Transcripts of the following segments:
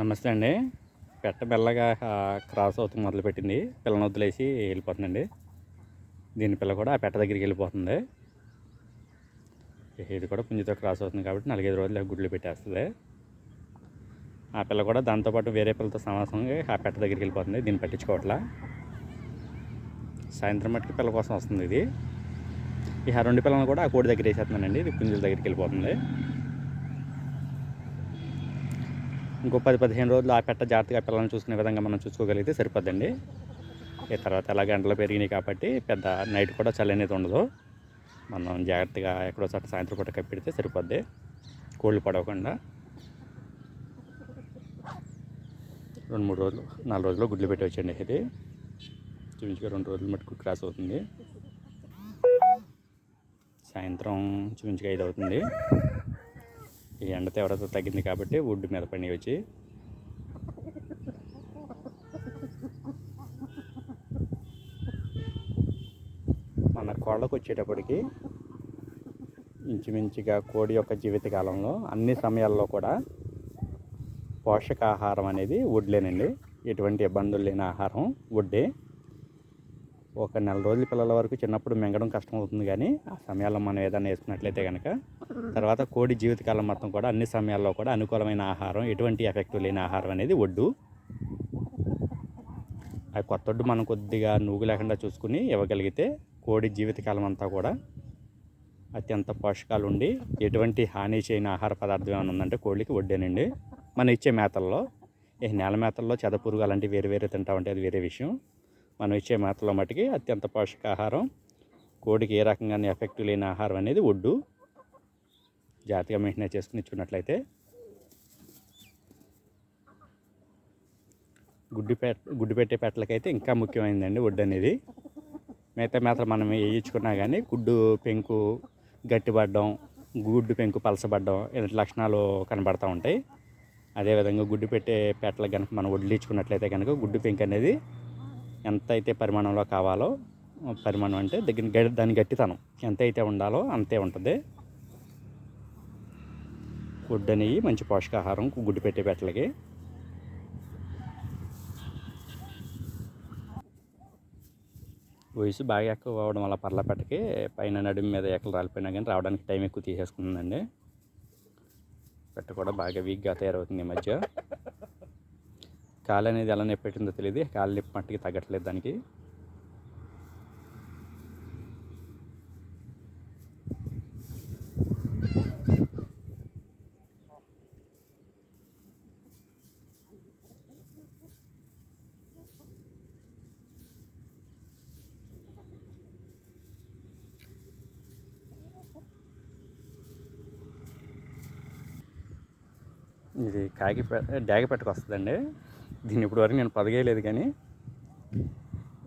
నమస్తే అండి. పెట్ట బెల్లగా క్రాస్ అవుతూ మొదలుపెట్టింది. పిల్లని వదిలేసి వెళ్ళిపోతుందండి. దీని పిల్ల కూడా ఆ పెట్ట దగ్గరికి వెళ్ళిపోతుంది. ఇది కూడా పుంజుతో క్రాస్ అవుతుంది కాబట్టి నాలుగైదు రోజులు గుడ్లు పెట్టేస్తుంది. ఆ పిల్ల కూడా దాంతోపాటు వేరే పిల్లతో సమాసంగా ఆ పెట్ట దగ్గరికి వెళ్ళిపోతుంది దీన్ని పట్టించుకోవట్లా. సాయంత్రం మట్టుకు పిల్ల కోసం వస్తుంది ఇది. ఈ ఆ రెండు పిల్లలను కూడా ఆ కోడి దగ్గర వేసేస్తున్నానండి. ఇది పుంజుల దగ్గరికి వెళ్ళిపోతుంది. ఇంకో పది పదిహేను రోజులు ఆ పెట్ట జాగ్రత్తగా పిల్లల్ని చూసుకునే విధంగా మనం చూసుకోగలిగితే సరిపోద్దండి. ఈ తర్వాత ఎలా గంటలు పెరిగినాయి కాబట్టి పెద్ద నైట్ కూడా చలి అనేది ఉండదు. మనం జాగ్రత్తగా ఎక్కడో చోట సాయంత్రం పూట కప్పెడితే సరిపోద్ది. కోళ్ళు పడవకుండా. రెండు మూడు రోజులు నాలుగు రోజులు గుడ్లు పెట్టి వచ్చండి ఇది. చూపించుగా రెండు రోజులు మటుకు క్రాస్ అవుతుంది. సాయంత్రం చూపించుగా ఐదు అవుతుంది. ఈ ఎండ తీవ్రత తగ్గింది కాబట్టి వుడ్ మీద పని వచ్చి. మన కోళ్ళకు వచ్చేటప్పటికి ఇంచుమించుగా కోడి యొక్క జీవితకాలంలో అన్ని సమయాల్లో కూడా పోషకాహారం అనేది వుడ్లేనండి ఎటువంటి ఇబ్బందులు లేని ఆహారం వుడ్డే ఒక నెల రోజుల పిల్లల వరకు చిన్నప్పుడు మింగడం కష్టం అవుతుంది కానీ ఆ సమయాల్లో మనం ఏదైనా వేసుకున్నట్లయితే కనుక తర్వాత కోడి జీవితకాలం మొత్తం కూడా అన్ని సమయాల్లో కూడా అనుకూలమైన ఆహారం ఎటువంటి ఎఫెక్ట్ లేని ఆహారం అనేది ఒడ్డు ఆ కొత్త ఒడ్డు మనం కొద్దిగా నూగు లేకుండా చూసుకుని ఇవ్వగలిగితే కోడి జీవితకాలం అంతా కూడా అత్యంత పోషకాలు ఉండి ఎటువంటి హాని చేయని ఆహార పదార్థం ఏమైనా ఉందంటే కోళ్ళకి వడ్డేనండి. మనం ఇచ్చే మేతల్లో ఈ నేల మేతల్లో చెదపురుగు అలాంటివి వేరే వేరే తింటామంటే అది వేరే విషయం. మనం ఇచ్చే మాటలో మటుకి అత్యంత పోషకాహారం కోడికి ఏ రకంగా ఎఫెక్ట్ లేని ఆహారం అనేది ఒడ్డు. జాగ్రత్తగా మెయింటైన్ చేసుకుని ఇచ్చుకున్నట్లయితే. గుడ్డు పెట్ట గుడ్డు పెట్టే పెట్టలకైతే ఇంకా ముఖ్యమైనదండి ఒడ్డు అనేది. మిగతా మాత్రం మనం వేయించుకున్నా కానీ గుడ్డు పెంకు గట్టిపడడం గుడ్డు పెంకు పలసబడడం ఇలాంటి లక్షణాలు కనబడతా ఉంటాయి. అదేవిధంగా గుడ్డు పెట్టే పెట్టలకు కనుక మనం వడ్లించుకున్నట్లయితే కనుక గుడ్డు పెంకు అనేది ఎంత అయితే పరిమాణంలో కావాలో పరిమాణం అంటే దగ్గర దాన్ని దాని గట్టితనం. ఎంత అయితే ఉండాలో అంతే ఉంటుంది. గుడ్డు అనేవి మంచి పోషకాహారం గుడ్డు పెట్టే పెట్టలకి. వయసు బాగా ఎక్కువ అవడం వల్ల పర్లపెట్టకి పైన నడుము మీద ఎక్కలు రాలిపోయినా కానీ రావడానికి టైం ఎక్కువ తీసేసుకుందండి. పెట్ట కూడా బాగా వీక్గా తయారవుతుంది ఈ మధ్య. కాలు అనేది ఎలా నొప్పి పెట్టిందో తెలియదు కాలు నొప్పి మట్టికి తగ్గట్లేదు దానికి. ఇది కాకి పె- పెట్టుకొస్తుందండి. పెట్టకు వస్తుందండి దీన్ని ఇప్పుడు వరకు నేను పొదిగేయలేదు కానీ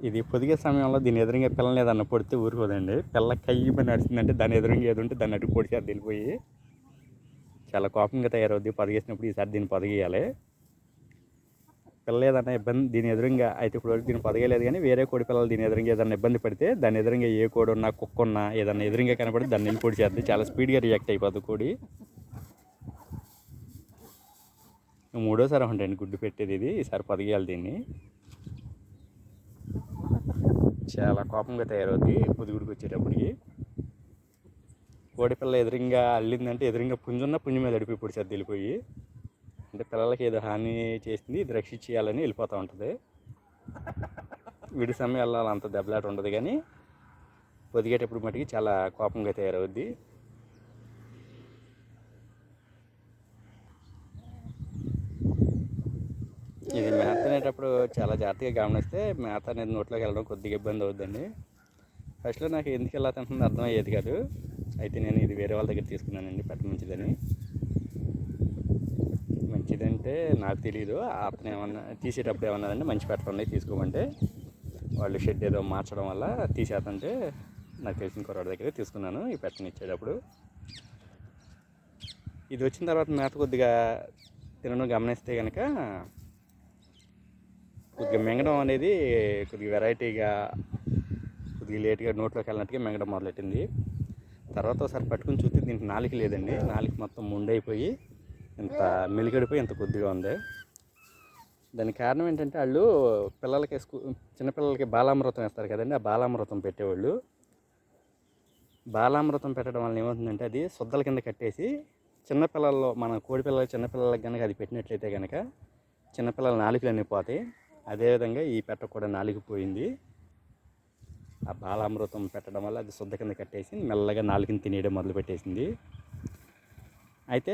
ఇది పొదిగే సమయంలో దీని ఎదురుగా పిల్లని ఏదన్నా పొడితే ఊరుకోదండి. పిల్ల కయ్యి పని నడిచిందంటే దాని ఎదురుగా ఏది ఉంటే దాన్ని అటు పొడిచేది వెళ్ళిపోయి చాలా కోపంగా తయారవుద్ది. పొదిగేసినప్పుడు ఈసారి దీన్ని పొదిగేయాలి. పిల్ల ఏదన్నా ఇబ్బంది దీని ఎదురుగా అయితే ఇప్పుడు వరకు దీన్ని పొదగలేదు కానీ వేరే కోడి పిల్లలు దీని ఎదురుగా ఏదన్నా ఇబ్బంది పడితే దాని ఎదురుగా ఏ కోడి ఉన్నా కుక్క ఉన్నా ఏదన్నా ఎదురుగా కనపడి దాన్ని వెళ్ళి పొడిచేద్ది చాలా స్పీడ్గా రియాక్ట్ అయిపోతుంది కోడి. మూడోసారి ఉంటాయండి గుడ్డు పెట్టేది ఇది ఈసారి పొదిగేయాలి దీన్ని. చాలా కోపంగా తయారవుద్ది పొదుగుడికి వచ్చేటప్పటికి. కోడిపిల్ల ఎదురింగా ఎదురుగా అల్లిందంటే ఎదురుగా పుంజున్న పుంజు మీద అడిపి పొడిచేది వెళ్ళిపోయి. అంటే పిల్లలకి ఏదో హాని చేసింది ఇది రక్షించేయాలని వెళ్ళిపోతూ ఉంటుంది. విడి సమయాల్లో అంత దెబ్బలాట ఉండదు కానీ పొదిగేటప్పుడు మటుకి చాలా కోపంగా తయారవుద్ది. ఇది మేత తినేటప్పుడు చాలా జాగ్రత్తగా గమనిస్తే మేత అనేది నోట్లోకి వెళ్ళడం కొద్దిగా ఇబ్బంది అవుద్దండి. ఫస్ట్లో నాకు ఎందుకు ఎలా తింటుందో అర్థమయ్యేది కాదు. అయితే నేను ఇది వేరే వాళ్ళ దగ్గర తీసుకున్నానండి పెట్ట మంచిదని మంచిదంటే నాకు తెలియదు అతను ఏమన్నా తీసేటప్పుడు ఏమన్నారంటే మంచి పెట్ట ఉన్నాయి తీసుకోమంటే. వాళ్ళు షెడ్ ఏదో మార్చడం వల్ల తీసేస్తుంటే నాకు తెలిసిన కుర్రాడి దగ్గర తీసుకున్నాను ఈ పెట్టని ఇచ్చేటప్పుడు. ఇది వచ్చిన తర్వాత మేత కొద్దిగా తినడం గమనిస్తే కనుక కొద్దిగా మింగడం అనేది కొద్దిగా వెరైటీగా కొద్దిగా లేట్గా నోట్లోకి వెళ్ళినట్టుగా మింగడం మొదలెట్టింది. తర్వాత ఒకసారి పట్టుకుని చూస్తే దీనికి నాలుక లేదండి. నాలుక మొత్తం ముండైపోయి ఇంత మెలిగడిపోయి ఇంత కొద్దిగా ఉంది. దానికి కారణం ఏంటంటే వాళ్ళు పిల్లలకి స్కూ చిన్నపిల్లలకి బాలామృతం ఇస్తారు కదండి. ఆ బాలామృతం పెట్టేవాళ్ళు. బాలామృతం పెట్టడం వల్ల ఏమవుతుందంటే అది శుద్ధల కింద కట్టేసి చిన్నపిల్లల్లో మన కోడి పిల్లలు చిన్నపిల్లలకి కనుక అది పెట్టినట్లయితే కనుక చిన్నపిల్లల నాలుకలన్నీ పోతాయి. అదేవిధంగా ఈ పెట్ట కూడా నాలిగిపోయింది. ఆ బాలామృతం పెట్టడం వల్ల అది శుద్ధ కింద కట్టేసి మెల్లగా నాలుగుని తినేయడం మొదలు పెట్టేసింది. అయితే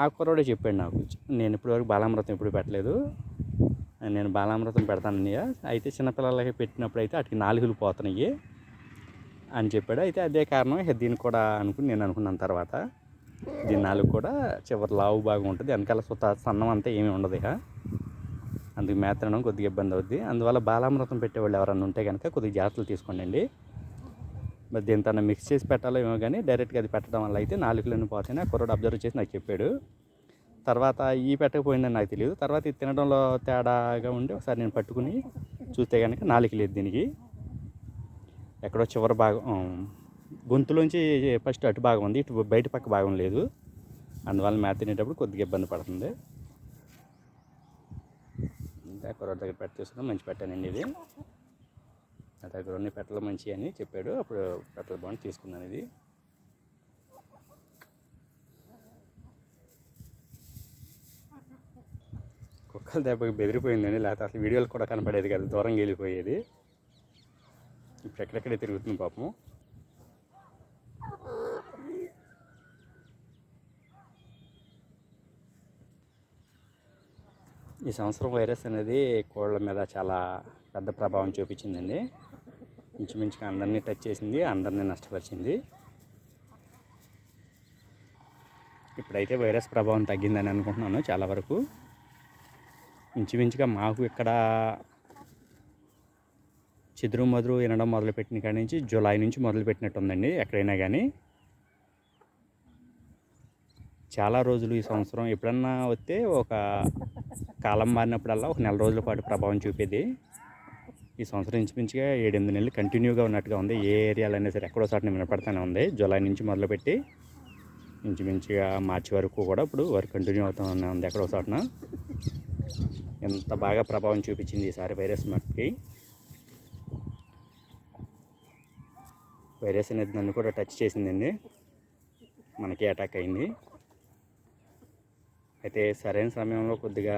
ఆ కుర్రోడే చెప్పాడు నాకు నేను ఇప్పటివరకు బాలామృతం ఎప్పుడు పెట్టలేదు. నేను బాలామృతం పెడతానన్నయ్య. అయితే చిన్నపిల్లలకి పెట్టినప్పుడు అయితే వాటికి నాలుగులు పోతున్నాయి అని చెప్పాడు. అయితే అదే కారణం దీన్ని కూడా అనుకుని నేను అనుకున్నాను తర్వాత. దీని నాలుగు కూడా చివరి లావు బాగా ఉంటుంది. వెనకాల సుత సన్నం అంతా ఏమీ ఉండదు ఇక. అందుకు మేత తినడం కొద్దిగా ఇబ్బంది అవుద్ది. అందువల్ల బాలామృతం పెట్టేవాళ్ళు ఎవరన్నా ఉంటే కనుక కొద్దిగా జాగ్రత్తలు తీసుకోండి అండి మరి దీంతో మిక్స్ చేసి పెట్టాలో ఏమో కానీ డైరెక్ట్గా అది పెట్టడం వల్ల అయితే నాలుగులను పోతాయని ఆ కుర్రోడు అబ్జర్వ్ చేసి నాకు చెప్పాడు. తర్వాత ఈ పెట్టకపోయిందని నాకు తెలియదు. తర్వాత ఇది తినడంలో తేడాగా ఉండి ఒకసారి నేను పట్టుకుని చూస్తే కనుక నాలుగు లేదు దీనికి. ఎక్కడో చివరి భాగం గొంతులోంచి ఫస్ట్ అటు భాగం ఉంది ఇటు బయట పక్క భాగం లేదు. అందువల్ల మేత తినేటప్పుడు కొద్దిగా ఇబ్బంది పడుతుంది. ఇంకా దగ్గర పెట్ట తీసుకున్నా మంచి పెట్టానండి ఇది. నా దగ్గర ఉన్న పెట్టలు మంచి అని చెప్పాడు. అప్పుడు పెట్టలు బాగుంది తీసుకున్నాను ఇది. కుక్కలు దెబ్బకి బెదిరిపోయిందండి. లేకపోతే అసలు వీడియోలు కూడా కనపడేది కదా. దూరంగా వెళ్ళిపోయేది. ఇప్పుడు ఎక్కడెక్కడే తిరుగుతుంది పాపం. ఈ సంవత్సరం వైరస్ అనేది కోళ్ళ మీద చాలా పెద్ద ప్రభావం చూపించిందండి. ఇంచుమించుగా అందరినీ టచ్ చేసింది అందరినీ నష్టపరిచింది. ఇప్పుడైతే వైరస్ ప్రభావం తగ్గిందని అనుకుంటున్నాను చాలా వరకు. ఇంచుమించుగా మాకు ఇక్కడ చిదురు మదురు వినడం మొదలుపెట్టిన కాడి నుంచి జూలై నుంచి మొదలుపెట్టినట్టు ఉందండి ఎక్కడైనా కానీ చాలా రోజులు ఈ సంవత్సరం ఎప్పుడన్నా వస్తే ఒక కాలం మారినప్పుడల్లా ఒక నెల రోజుల పాటు ప్రభావం చూపేది. ఈ సంవత్సరం ఇంచుమించుగా ఏడెనిమిది నెలలు కంటిన్యూగా ఉన్నట్టుగా ఉంది. ఏ ఏరియాలో అయినా సరే ఎక్కడో చోట వినపడతానే ఉంది. జూలై నుంచి మొదలుపెట్టి ఇంచుమించుగా మార్చి వరకు కూడా ఇప్పుడు వర్క్ కంటిన్యూ అవుతూనే ఉంది ఎక్కడో చోటన. ఎంత బాగా ప్రభావం చూపించింది ఈసారి వైరస్ మనకి వైరస్ అనేది నన్ను కూడా టచ్ చేసిందండి. మనకి అటాక్ అయింది. అయితే సరైన సమయంలో కొద్దిగా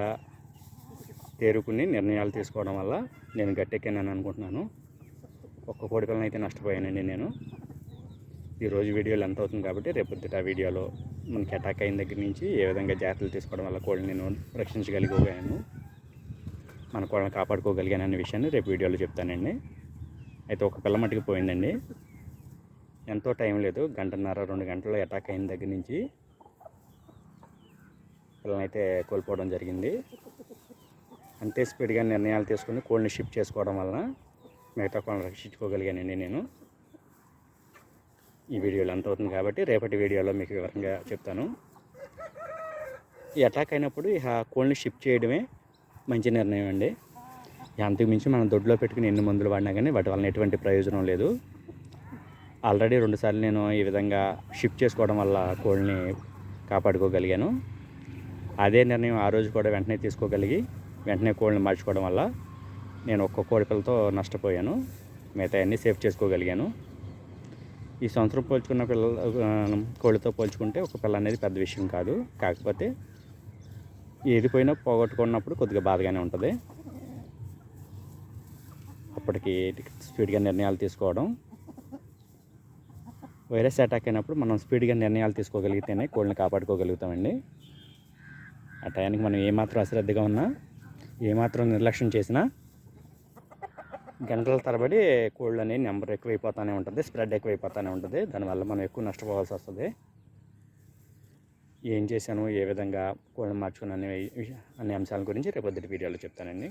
తేరుకుని నిర్ణయాలు తీసుకోవడం వల్ల నేను గట్టెక్కానని అనుకుంటున్నాను. ఒక్క కోడి పిల్లని అయితే నష్టపోయానండి నేను. ఈరోజు వీడియోలు ఎంత అవుతుంది కాబట్టి రేపొద్దుట ఆ వీడియోలో మనకి అటాక్ అయిన దగ్గర నుంచి ఏ విధంగా జాగ్రత్తలు తీసుకోవడం వల్ల కోడిని నేను రక్షించగలిగాను మన కోళ్ళని కాపాడుకోగలిగాను అనే విషయాన్ని రేపు వీడియోలో చెప్తానండి. అయితే ఒక పిల్ల మట్టుకు పోయిందండి. ఎంతో టైం లేదు. గంటన్నర రెండు గంటల్లో అటాక్ అయిన దగ్గర నుంచి పిల్లనైతే కోల్పోవడం జరిగింది. అంతే స్పీడ్గా నిర్ణయాలు తీసుకుని కోళ్ళని షిఫ్ట్ చేసుకోవడం వలన మిగతా కోళ్ళని రక్షించుకోగలిగానండి నేను. ఈ వీడియోలో ఎంత అవుతుంది కాబట్టి రేపటి వీడియోలో మీకు వివరంగా చెప్తాను. ఈ అటాక్ అయినప్పుడు ఇక కోళ్ళని షిఫ్ట్ చేయడమే మంచి నిర్ణయం అండి. అంతకుమించి మనం దొడ్లో పెట్టుకుని ఎన్ని మందులు వాడినా కానీ వాటి వలన ఎటువంటి ప్రయోజనం లేదు. ఆల్రెడీ రెండుసార్లు నేను ఈ విధంగా షిఫ్ట్ చేసుకోవడం వల్ల కోళ్ళని కాపాడుకోగలిగాను. అదే నిర్ణయం ఆ రోజు కూడా వెంటనే తీసుకోగలిగి వెంటనే కోళ్ళని మార్చుకోవడం వల్ల నేను ఒక్క కోడి పిల్లతో నష్టపోయాను. మిగతా అన్నీ సేఫ్ చేసుకోగలిగాను. ఈ సంవత్సరం పోల్చుకున్న పిల్ల కోళ్ళతో పోల్చుకుంటే ఒక పిల్ల అనేది పెద్ద విషయం కాదు. కాకపోతే ఏది పోయినా పోగొట్టుకున్నప్పుడు కొద్దిగా బాధగానే ఉంటుంది. అప్పటికి స్పీడ్గా నిర్ణయాలు తీసుకోవడం. వైరస్ అటాక్ అయినప్పుడు మనం స్పీడ్గా నిర్ణయాలు తీసుకోగలిగితేనే కోళ్ళని కాపాడుకోగలుగుతామండి. ఆ టయానికి మనం ఏమాత్రం అశ్రద్ధగా ఉన్నా ఏమాత్రం నిర్లక్ష్యం చేసినా గంటల తరబడి కోళ్ళు అనేది నెంబర్ ఎక్కువైపోతూనే ఉంటుంది స్ప్రెడ్ ఎక్కువైపోతూనే ఉంటుంది. దానివల్ల మనం ఎక్కువ నష్టపోవాల్సి వస్తుంది. ఏం చేశాను ఏ విధంగా కోళ్ళని మార్చుకున్నాను అనే అనే అంశాల గురించి రేపొద్దుటి వీడియోలో చెప్తానండి.